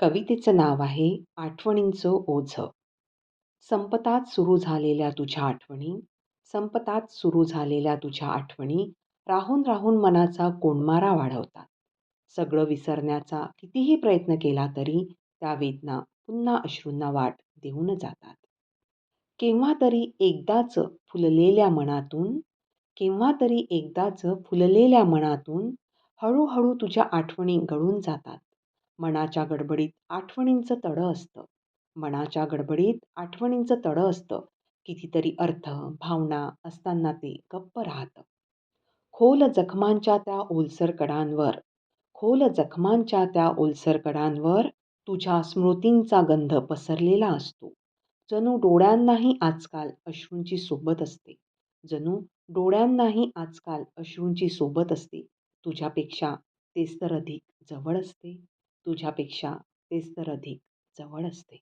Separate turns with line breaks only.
कवितेचं नाव आहे आठवणींचं ओझं. संपतात सुरू झालेल्या तुझ्या आठवणी संपतात सुरू झालेल्या तुझ्या आठवणी राहून राहून मनाचा कोंडमारा वाढवतात. सगळं विसरण्याचा कितीही प्रयत्न केला तरी त्या वेदना पुन्हा अश्रूंना वाट देऊन जातात. केव्हा तरी एकदाच फुललेल्या मनातून केव्हा तरी एकदाच फुललेल्या मनातून हळूहळू तुझ्या आठवणी गळून जातात. मनाच्या गडबडीत आठवणींचं तडं असतं. मनाच्या गडबडीत आठवणींचं तडं असतं. कितीतरी अर्थ भावना असताना ते गप्प राहतं. खोल जखमांच्या त्या ओलसर कडांवर खोल जखमांच्या त्या ओलसर कडांवर तुझ्या स्मृतींचा गंध पसरलेला असतो. जणू डोळ्यांनाही आजकाल अश्रूंची सोबत असते. जणू डोळ्यांनाही आजकाल अश्रूंची सोबत असते. तुझ्यापेक्षा तेच तर अधिक जवळ असते. तुझ्यापेक्षा तेच तर अधिक जवळ असते.